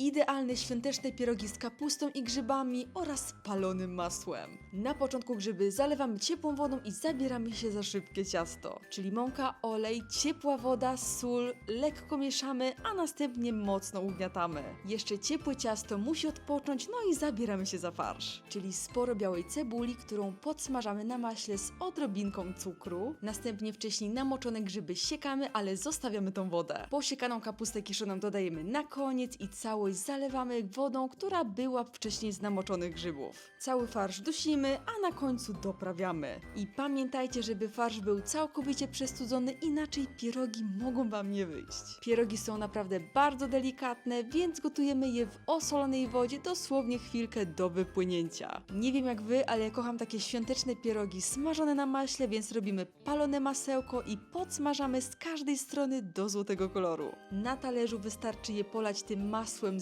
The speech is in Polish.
Idealne świąteczne pierogi z kapustą i grzybami oraz palonym masłem. Na początku grzyby zalewamy ciepłą wodą i zabieramy się za szybkie ciasto, czyli mąka, olej, ciepła woda, sól, lekko mieszamy, a następnie mocno ugniatamy. Jeszcze ciepłe ciasto musi odpocząć, no i zabieramy się za farsz, czyli sporo białej cebuli, którą podsmażamy na maśle z odrobinką cukru. Następnie wcześniej namoczone grzyby siekamy, ale zostawiamy tą wodę. Posiekaną kapustę kiszoną dodajemy na koniec i całość zalewamy wodą, która była wcześniej z namoczonych grzybów. Cały farsz dusimy, a na końcu doprawiamy. I pamiętajcie, żeby farsz był całkowicie przestudzony, inaczej pierogi mogą wam nie wyjść. Pierogi są naprawdę bardzo delikatne, więc gotujemy je w osolonej wodzie dosłownie chwilkę do wypłynięcia. Nie wiem jak wy, ale ja kocham takie świąteczne pierogi smażone na maśle, więc robimy palone masełko i podsmażamy z każdej strony do złotego koloru. Na talerzu wystarczy je polać tym masłem